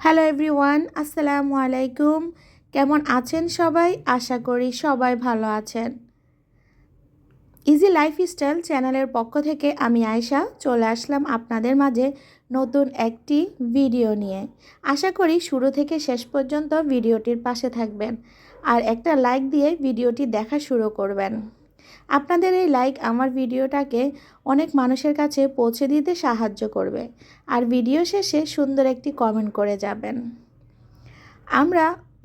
Hello everyone আসসালামু আলাইকুম কেমন আছেন সবাই? আশা করি সবাই ভালো আছেন। ইজি লাইফস্টাইল চ্যানেলের পক্ষ থেকে আমি আয়শা চলে আসলাম আপনাদের মাঝে নতুন একটি ভিডিও নিয়ে। আশা করি শুরু থেকে শেষ পর্যন্ত ভিডিওটির পাশে থাকবেন। আর একটা লাইক দিয়ে ভিডিওটি দেখা শুরু করবেন। আপনাদের এই লাইক আমার ভিডিওটাকে অনেক মানুষের কাছে পৌঁছে দিতে সাহায্য করবে। আর ভিডিও শেষে সুন্দর একটি কমেন্ট করে যাবেন। আমরা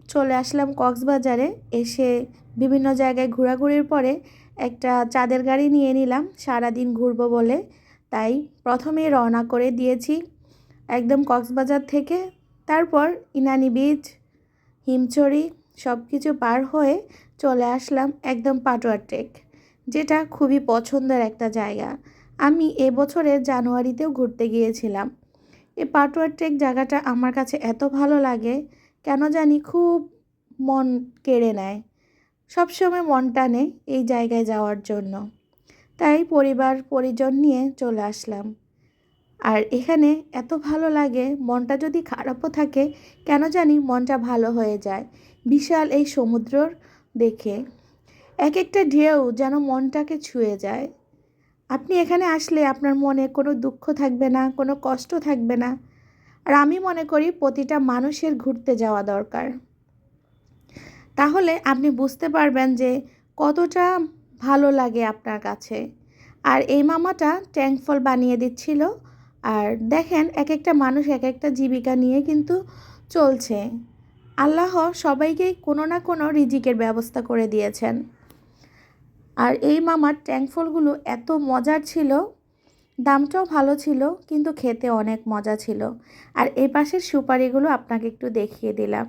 চলে আসলাম কক্সবাজারে, এসে বিভিন্ন জায়গায় ঘোরাঘুরির পরে একটা চাঁদের গাড়ি নিয়ে নিলাম। সারাদিন ঘুরবো বলে তাই প্রথমেই রওনা করে দিয়েছি একদম কক্সবাজার থেকে। তারপর ইনানি বিচ হিমচড়ি সব কিছু পার হয়ে চলে আসলাম একদম পাটোয়ার ট্রেক যেটা খুবই পছন্দের একটা জায়গা। আমি এবছরের জানুয়ারিতেও ঘুরতে গিয়েছিলাম। এই পাটোয়ার ট্রেক জায়গাটা আমার কাছে এত ভালো লাগে, কেন জানি খুব মন কেড়ে নেয়। সবসময় মন টানে এই জায়গায় যাওয়ার জন্য। তাই পরিবার, পরিজন নিয়ে চলে আসলাম। আর এখানে এত ভালো লাগে, মনটা যদি খারাপও থাকে, কেন জানি মনটা ভালো হয়ে যায়। বিশাল এই সমুদ্রর দেখে। এক একটা ঢেউ যেন মনটাকে ছুঁয়ে যায়। আপনি এখানে আসলে আপনার মনে কোনো দুঃখ থাকবে না, কোনো কষ্ট থাকবে না। আর আমি মনে করি প্রতিটা মানুষের ঘুরতে যাওয়া দরকার। তাহলে আপনি বুঝতে পারবেন যে কতটা ভালো লাগে আপনার কাছে। আর এই মামাটা ট্যাঙ্ক ফল বানিয়ে দিচ্ছিল। আর দেখেন এক একটা মানুষ এক একটা জীবিকা নিয়ে কিন্তু চলছে। আল্লাহ সবাইকে কোনো না কোনো রিজিকের ব্যবস্থা করে দিয়েছেন। আর এই মামার ট্যাঙ্ক ফলগুলো এত মজার ছিল। দামটাও ভালো ছিল, কিন্তু খেতে অনেক মজা ছিল। আর এই পাশের সুপারিগুলো আপনাকে একটু দেখিয়ে দিলাম।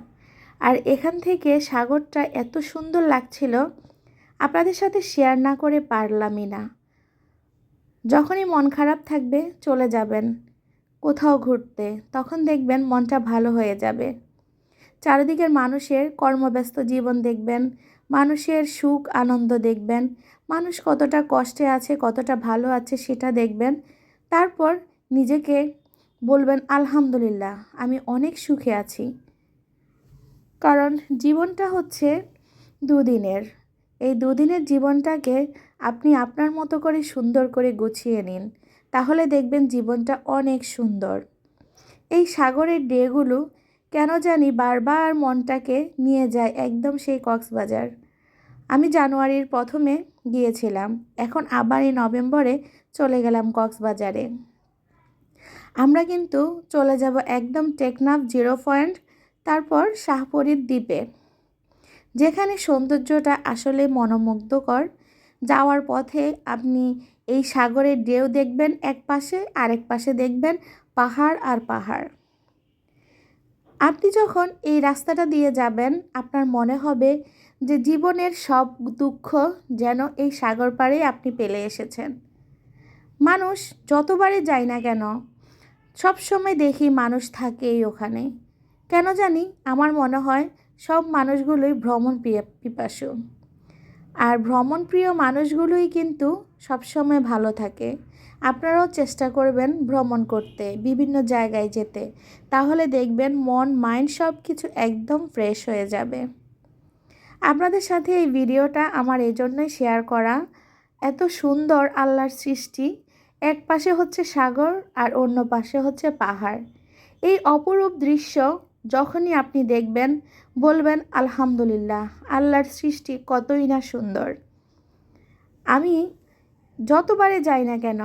আর এখান থেকে সাগরটা এত সুন্দর লাগছিল, আপনাদের সাথে শেয়ার না করে পারলামই না। যখনই মন খারাপ থাকবে, চলে যাবেন কোথাও ঘুরতে, তখন দেখবেন মনটা ভালো হয়ে যাবে। চারিদিকের মানুষের কর্মব্যস্ত জীবন দেখবেন মানুষের সুখ, আনন্দ দেখবেন। মানুষ কতটা কষ্টে আছে, কতটা ভালো আছে সেটা দেখবেন। তারপর নিজেকে বলবেন, আলহামদুলিল্লাহ, আমি অনেক সুখে আছি। কারণ জীবনটা হচ্ছে দুদিনের। এই দুদিনের জীবনটাকে আপনি আপনার মতো করে সুন্দর করে গুছিয়ে নিন। তাহলে দেখবেন জীবনটা অনেক সুন্দর। এই সাগরের ডেগুলো কেন জানি বারবার মনটাকে নিয়ে যায় একদম সেই কক্সবাজার। আমি জানুয়ারির প্রথমে গিয়েছিলাম, এখন আবার এই নভেম্বরে চলে গেলাম কক্সবাজারে। আমরা কিন্তু চলে যাব একদম টেকনাফ জিরো পয়েন্ট, তারপর শাহপরীর দ্বীপে। যেখানে সৌন্দর্যটা আসলে মনোমুগ্ধকর। যাওয়ার পথে আপনি এই সাগরের ঢেউ দেখবেন এক পাশে আরেক পাশে দেখবেন পাহাড় আর পাহাড়। আপনি যখন এই রাস্তাটা দিয়ে যাবেন, আপনার মনে হবে যে জীবনের সব দুঃখ যেন এই সাগর পাড়ে আপনি পেলে এসেছেন। মানুষ যতবারই যায় না কেন সব সময় দেখি মানুষ থাকেই ওখানে। কেন জানি, আমার মনে হয় সব মানুষগুলোই ভ্রমণ পিপাসু। আর ভ্রমণপ্রিয় মানুষগুলোই কিন্তু সবসময় ভালো থাকে। আপনারাও চেষ্টা করবেন ভ্রমণ করতে, বিভিন্ন জায়গায় যেতে। তাহলে দেখবেন মন, মাইন্ড সব কিছু একদম ফ্রেশ হয়ে যাবে। আপনাদের সাথে এই ভিডিওটা আমার এই জন্যই শেয়ার করা। এত সুন্দর আল্লাহর সৃষ্টি। এক পাশে হচ্ছে সাগর আর অন্য পাশে হচ্ছে পাহাড়। এই অপরূপ দৃশ্য যখনই আপনি দেখবেন, বলবেন, আলহামদুলিল্লাহ, আল্লাহর সৃষ্টি কতই না সুন্দর। আমি যতবারে যাই না কেন,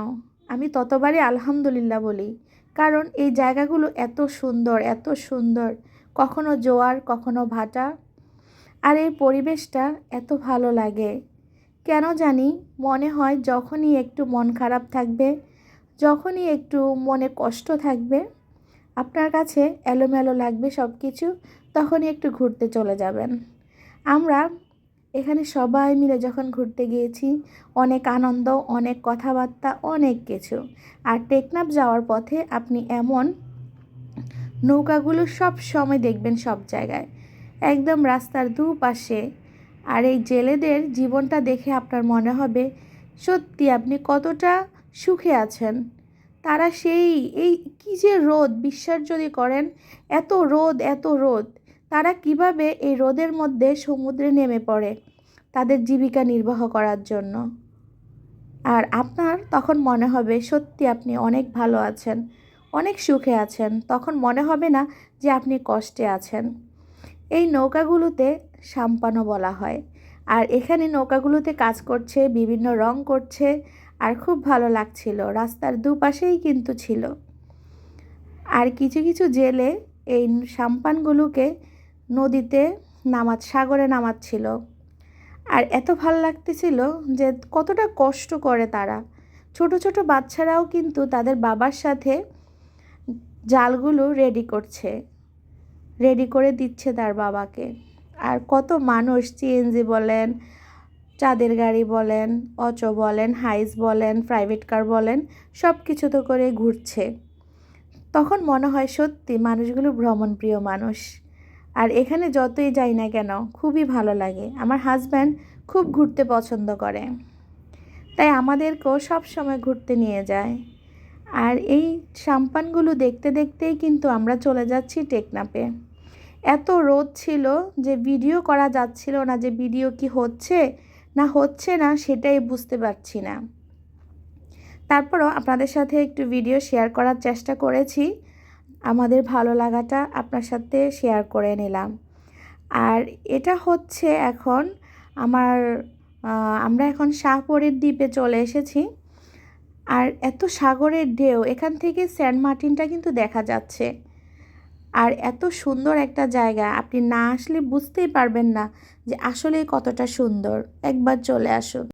আমি ততবারই আলহামদুলিল্লাহ বলি। কারণ এই জায়গাগুলো এত সুন্দর এত সুন্দর। কখনো জোয়ার, কখনো ভাটা। আর এই পরিবেশটা এত ভালো লাগে। কেন জানি মনে হয় যখনই একটু মন খারাপ থাকবে, যখনই একটু মনে কষ্ট থাকবে, আপনার কাছে এলোমেলো লাগবে সব কিছু তখনই একটু ঘুরতে চলে যাবেন। আমরা এখানে সবাই মিলে যখন ঘুরতে গিয়েছি, অনেক আনন্দ, অনেক কথাবার্তা, অনেক কিছু। আর টেকনাফ যাওয়ার পথে আপনি এমন নৌকাগুলো সব সময় দেখবেন সব জায়গায়। একদম রাস্তার দুপাশে। আর এই জেলেদের জীবনটা দেখে আপনার মনে হবে, সত্যি আপনি কতটা সুখে আছেন। তারা সেই, এই কী যে রোদ, বিশ্বাস যদি করেন, এত রোদ এত রোদ। তারা কীভাবে এই রোদের মধ্যে সমুদ্রে নেমে পড়ে তাদের জীবিকা নির্বাহ করার জন্য। আর আপনার তখন মনে হবে, সত্যি আপনি অনেক ভালো আছেন, অনেক সুখে আছেন। তখন মনে হবে না যে আপনি কষ্টে আছেন। এই নৌকাগুলোতে সাম্পানো বলা হয়। আর এখানে নৌকাগুলোতে কাজ করছে, বিভিন্ন রং করছে, আর খুব ভালো লাগছিল। রাস্তার দুপাশেই কিন্তু ছিল। আর কিছু কিছু জেলে এই সাম্পানগুলোকে নদীতে নামাজ, সাগরে নামাচ্ছিল আর এত ভালো লাগতেছিল যে কতটা কষ্ট করে তারা। ছোট ছোট বাচ্চারাও কিন্তু তাদের বাবার সাথে জালগুলো রেডি করছে। রেডি করে দিচ্ছে তার বাবাকে। আর কত মানুষ সিএনজি বলেন, চাঁদের গাড়ি বলেন, অটো বলেন, হাইস বলেন প্রাইভেট কার বলেন সব কিছু তো করে ঘুরছে। তখন মনে হয় সত্যি মানুষগুলো ভ্রমণপ্রিয় মানুষ। আর এখানে যতই যাই না কেন, খুবই ভালো লাগে। আমার হাজব্যান্ড খুব ঘুরতে পছন্দ করে। তাই আমাদেরকেও সব সময় ঘুরতে নিয়ে যায়। আর এই সাম্পানগুলো দেখতে দেখতেই কিন্তু আমরা চলে যাচ্ছি টেকনাপে এত রোদ ছিল যে ভিডিও করা যাচ্ছিল না যে ভিডিও কি হচ্ছে, না হচ্ছে না সেটাই বুঝতে পারছি না। তারপরও আপনাদের সাথে একটু ভিডিও শেয়ার করার চেষ্টা করেছি। আমাদের ভালো লাগাটা আপনার সাথে শেয়ার করে নিলাম। আর এটা হচ্ছে এখন আমার আমরা এখন শাহপরীর দ্বীপে চলে এসেছি। আর এত সাগরের ঢেউ, এখান থেকে সেন্ট মার্টিনটা কিন্তু দেখা যাচ্ছে। আর এত সুন্দর একটা জায়গা, আপনি না আসলে বুঝতেই পারবেন না যে আসলে কতটা সুন্দর। একবার চলে আসুন।